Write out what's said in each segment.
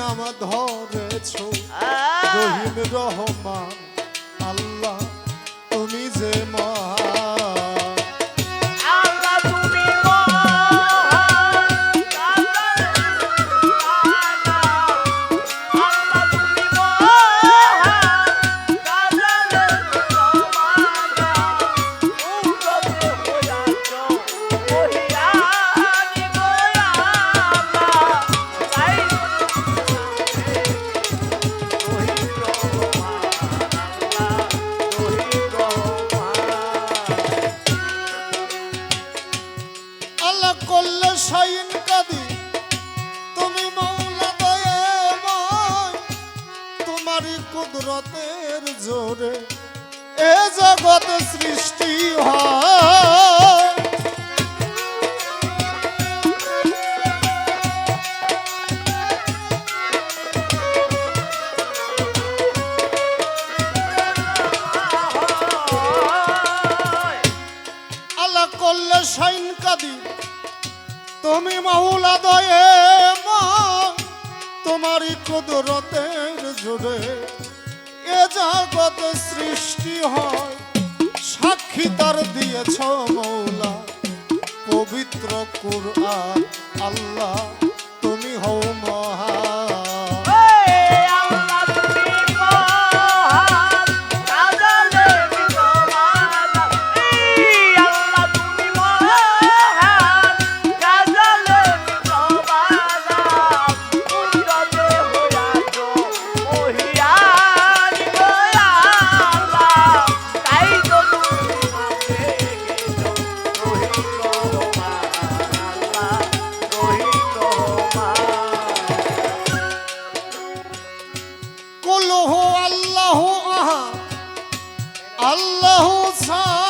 নাম ধরেছ। রহিম রহমান আল্লাহ তুমি যে মহান আল্লাহ করলে সাইন কাদি। তুমি মৌলা দয়াময় তোমারই কুদরতের জোরে এ জগৎ সৃষ্টি হয়। কাদি তুমি মাহুলা দয়ে তোমারই কুদরতের জুড়ে এ জগত সৃষ্টি হয়। সাক্ষী তার দিয়েছ মৌলা, পবিত্র কুরআন আল্লাহ। কুল আল্লাহ আহা আল্লাহ সামাদ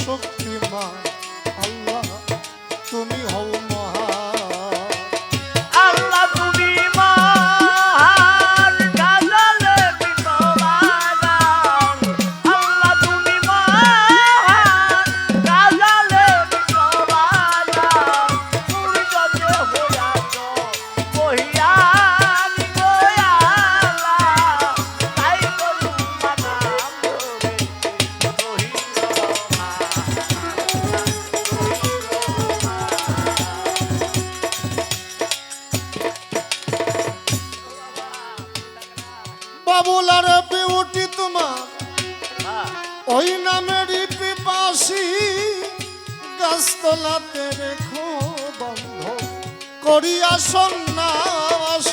সর্বশক্তিমান ওই নামেরই পিপাসি গাছতলাতে রেখো বন্ধ করিয়া সন্ন্যাসী।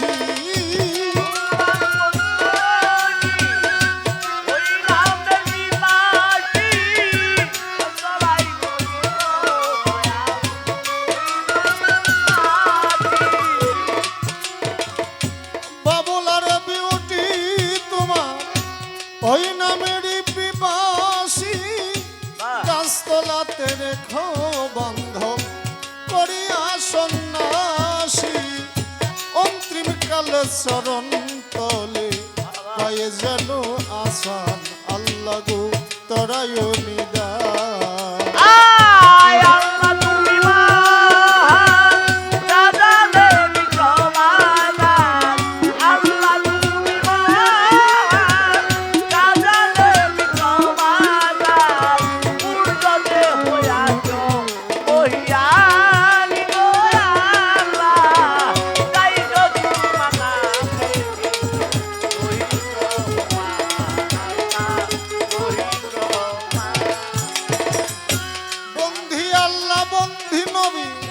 রেখো বন্ধ। করিয়া সন্ন্যাসী অন্তিম কালে চরণ তলে। পায়ে যেন আসান আল্লাহ গো তরায় নিদ নবী